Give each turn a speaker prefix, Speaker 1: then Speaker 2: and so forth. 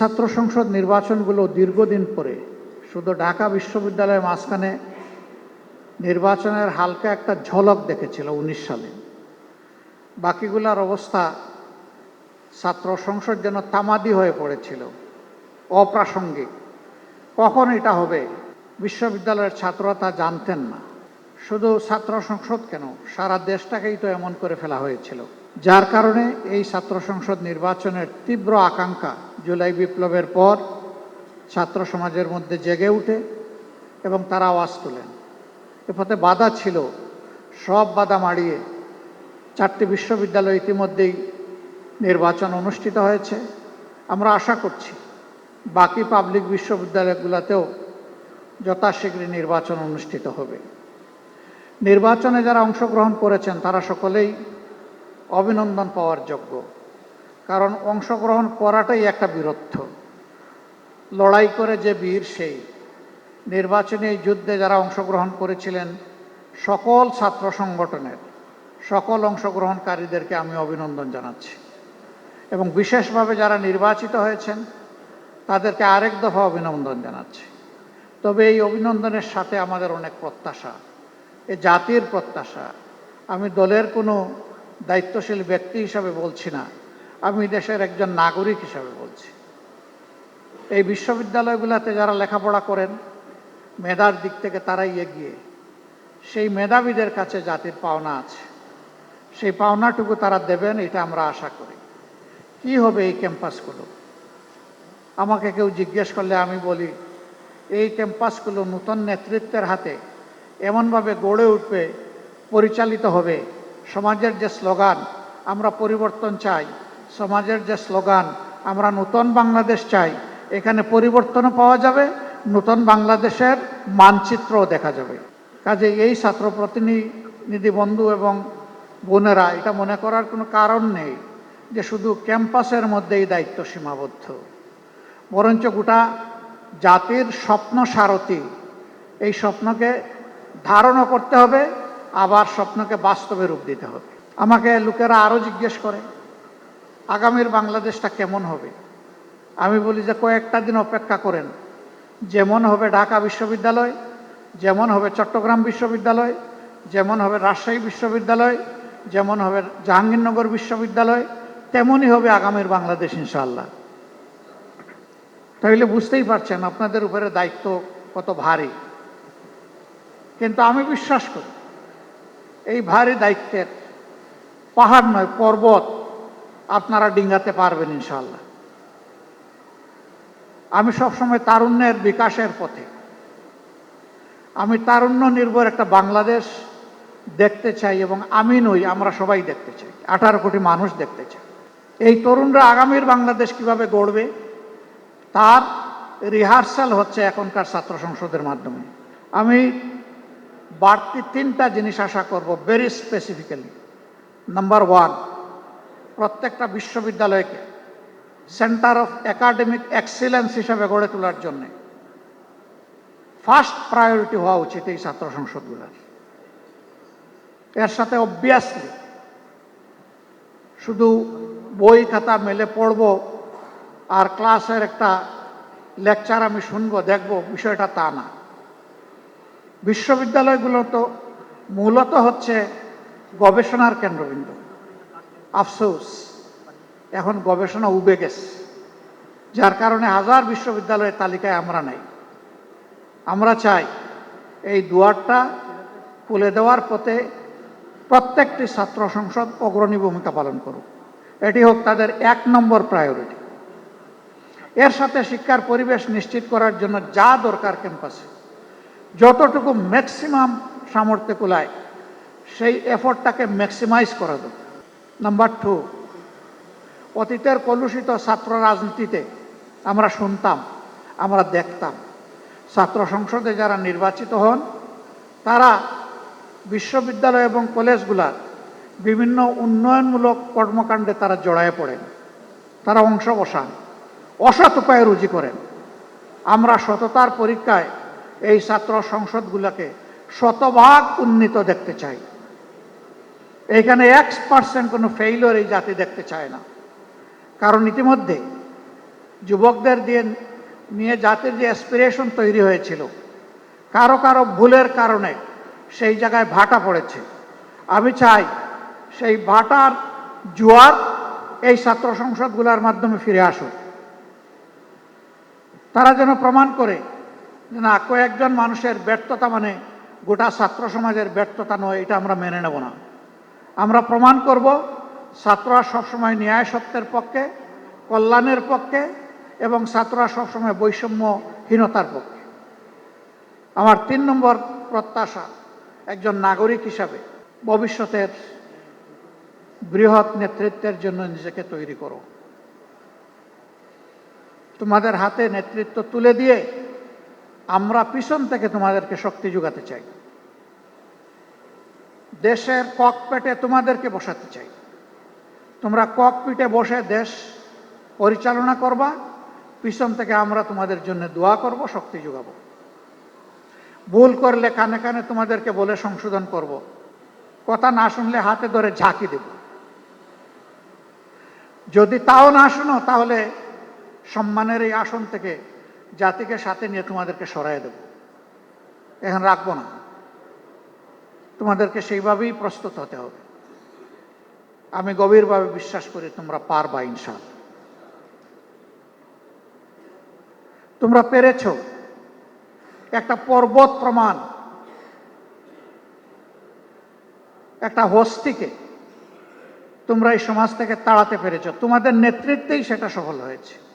Speaker 1: ছাত্র সংসদ নির্বাচনগুলো দীর্ঘদিন পরে, শুধু ঢাকা বিশ্ববিদ্যালয়ের মাঝখানে নির্বাচনের হালকা একটা ঝলক দেখেছিল উনিশ সালে। বাকিগুলার অবস্থা ছাত্র সংসদ যেন তামাদি হয়ে পড়েছিল, অপ্রাসঙ্গিক। কখন এটা হবে, বিশ্ববিদ্যালয়ের ছাত্ররা তা জানতেন না। শুধু ছাত্র সংসদ কেন, সারা দেশটাকেই তো এমন করে ফেলা হয়েছিল। যার কারণে এই ছাত্র সংসদ নির্বাচনের তীব্র আকাঙ্ক্ষা জুলাই বিপ্লবের পর ছাত্র সমাজের মধ্যে জেগে উঠে এবং তারা আওয়াজ তোলেন। এ পথে বাধা ছিল। সব বাধা মাড়িয়ে চারটি বিশ্ববিদ্যালয় ইতিমধ্যেই নির্বাচন অনুষ্ঠিত হয়েছে। আমরা আশা করছি বাকি পাবলিক বিশ্ববিদ্যালয়গুলোতেও যথাশীঘ্রই নির্বাচন অনুষ্ঠিত হবে। নির্বাচনে যারা অংশগ্রহণ করেছেন, তারা সকলেই অভিনন্দন পাওয়ার যোগ্য। কারণ অংশগ্রহণ করাটাই একটা বীরত্ব। লড়াই করে যে বীর সেই। নির্বাচনী যুদ্ধে যারা অংশগ্রহণ করেছিলেন সকল ছাত্র সংগঠনের, সকল অংশগ্রহণকারীদেরকে আমি অভিনন্দন জানাচ্ছি। এবং বিশেষভাবে যারা নির্বাচিত হয়েছেন, তাদেরকে আরেক দফা অভিনন্দন জানাচ্ছি। তবে এই অভিনন্দনের সাথে আমাদের অনেক প্রত্যাশা, এ জাতির প্রত্যাশা। আমি দলের কোনো দায়িত্বশীল ব্যক্তি হিসাবে বলছি না। আমি দেশের একজন নাগরিক হিসাবে বলছি। এই বিশ্ববিদ্যালয়গুলোতে যারা লেখাপড়া করেন, মেধার দিক থেকে তারাই এগিয়ে। সেই মেধাবীদের কাছে জাতির পাওনা আছে। সেই পাওনাটুকু তারা দেবেন, এটা আমরা আশা করি। কি হবে এই ক্যাম্পাসগুলো? আমাকে কেউ জিজ্ঞেস করলে আমি বলি, এই ক্যাম্পাসগুলো নূতন নেতৃত্বের হাতে এমনভাবে গড়ে উঠবে, পরিচালিত হবে, সমাজের যে স্লোগান, আমরা পরিবর্তন চাই। সমাজের যে স্লোগান, আমরা নূতন বাংলাদেশ চাই, এখানে পরিবর্তনও পাওয়া যাবে, নূতন বাংলাদেশের মানচিত্রও দেখা যাবে। কাজে এই ছাত্র প্রতিনিধি বন্ধু এবং বোনেরা, এটা মনে করার কোনো কারণ নেই যে শুধু ক্যাম্পাসের মধ্যেই দায়িত্ব সীমাবদ্ধ। বরঞ্চ গোটা জাতির স্বপ্ন সারথি, এই স্বপ্নকে ধারণও করতে হবে, আবার স্বপ্নকে বাস্তবে রূপ দিতে হবে। আমাকে লোকেরা আরও জিজ্ঞেস করে আগামীর বাংলাদেশটা কেমন হবে? আমি বলি যে কয়েকটা দিন অপেক্ষা করেন। যেমন হবে ঢাকা বিশ্ববিদ্যালয়, যেমন হবে চট্টগ্রাম বিশ্ববিদ্যালয়, যেমন হবে রাজশাহী বিশ্ববিদ্যালয়, যেমন হবে জাহাঙ্গীরনগর বিশ্ববিদ্যালয়, তেমনই হবে আগামীর বাংলাদেশ ইনশাআল্লাহ। তাহলে বুঝতেই পারছেন আপনাদের উপরে দায়িত্ব কত ভারী। কিন্তু আমি বিশ্বাস করি, এই ভারী দায়িত্বের পাহাড় নয়, পর্বত। আপনারা ডিঙ্গাতে পারবেন ইনশাল্লাহ আমি সবসময় তারুণ্যের বিকাশের পথে। আমি তারুণ্য নির্ভর একটা বাংলাদেশ দেখতে চাই এবং আমি নই, আমরা সবাই দেখতে চাই। আঠারো কোটি মানুষ দেখতে চাই। এই তরুণরা আগামীর বাংলাদেশ কীভাবে গড়বে, তার রিহার্সাল হচ্ছে এখনকার ছাত্র সংসদের মাধ্যমে। আমি বাড়তি তিনটা জিনিস আশা করব ভেরি স্পেসিফিক্যালি নাম্বার ওয়ান প্রত্যেকটা বিশ্ববিদ্যালয়কে সেন্টার অফ একাডেমিক এক্সিলেন্স হিসাবে গড়ে তোলার জন্যে ফার্স্ট প্রায়োরিটি হওয়া উচিত এই ছাত্র সংসদগুলোর। এর সাথে অবভিয়াসলি শুধু বই খাতা মেলে পড়ব আর ক্লাসের একটা লেকচার আমি শুনব, দেখব, বিষয়টা তা না। বিশ্ববিদ্যালয়গুলো তো মূলত হচ্ছে গবেষণার কেন্দ্রবিন্দু। আফসোস, এখন গবেষণা উবে গেছে। যার কারণে হাজার বিশ্ববিদ্যালয়ের তালিকায় আমরা নাই। আমরা চাই এই দুয়ারটা খুলে দেওয়ার পথে প্রত্যেকটি ছাত্র সংসদ অগ্রণী ভূমিকা পালন করুক। এটি হোক তাদের এক নম্বর প্রায়োরিটি এর সাথে শিক্ষার পরিবেশ নিশ্চিত করার জন্য যা দরকার ক্যাম্পাসে যতটুকু ম্যাক্সিমাম সামর্থ্য কুলায়, সেই এফোর্টটাকে ম্যাক্সিমাইজ করা দরকার। নাম্বার টু অতীতের কলুষিত ছাত্র রাজনীতিতে আমরা শুনতাম, আমরা দেখতাম। ছাত্র সংসদে যারা নির্বাচিত হন, তারা বিশ্ববিদ্যালয় এবং কলেজগুলার বিভিন্ন উন্নয়নমূলক কর্মকাণ্ডে তারা জড়ায় পড়েন। তারা অংশ বসান অসৎ উপায়ে রুজি করেন। আমরা সততার পরীক্ষায় এই ছাত্র সংসদগুলোকে শতভাগ উন্নীত দেখতে চাই। এইখানে এক্স পার্সেন্ট কোনো ফেইলর এই জাতি দেখতে চায় না। কারণ ইতিমধ্যে যুবকদের দিয়ে নিয়ে জাতির যে অ্যাসপিরেশন তৈরি হয়েছিল, কারও কারও ভুলের কারণে সেই জায়গায় ভাটা পড়েছে। আমি চাই সেই ভাটার জোয়ার এই ছাত্র সংসদগুলোর মাধ্যমে ফিরে আসুক। তারা যেন প্রমাণ করে যে না, কয়েকজন মানুষের ব্যর্থতা মানে গোটা ছাত্র সমাজের ব্যর্থতা নয়, এটা আমরা মেনে নেব না। আমরা প্রমাণ করব, ছাত্ররা সবসময় ন্যায় সত্যের পক্ষে, কল্যাণের পক্ষে, এবং ছাত্ররা সবসময় বৈষম্যহীনতার পক্ষে। আমার তিন নম্বর প্রত্যাশা, একজন নাগরিক হিসাবে ভবিষ্যতের বৃহৎ নেতৃত্বের জন্য নিজেকে তৈরি করো। তোমাদের হাতে নেতৃত্ব তুলে দিয়ে আমরা পিছন থেকে তোমাদেরকে শক্তি যোগাতে চাই। দেশের ককপেটে তোমাদেরকে বসাতে চাই। তোমরা ককপিটে বসে দেশ পরিচালনা করবা, পিছন থেকে আমরা তোমাদের জন্য দোয়া করব, শক্তি যোগাবো। ভুল করলে কানে কানে তোমাদেরকে বলে সংশোধন করব। কথা না শুনলে হাতে ধরে ঝাঁকি দেব। যদি তাও না শুনো, তাহলে সম্মানের এই আসন থেকে জাতিকে সাথে নিয়ে তোমাদেরকে সরাই দেব। এখন রাখব না। তোমাদেরকে সেইভাবেই প্রস্তুত হতে হবে। আমি গভীরভাবে বিশ্বাস করি তোমরা পারবা ইনশাল তোমরা পেরেছ? একটা পর্বত প্রমাণ। একটা হস্তিকে তোমরা এই সমাজ থেকে তাড়াতে পেরেছ। তোমাদের নেতৃত্বেই সেটা সফল হয়েছে।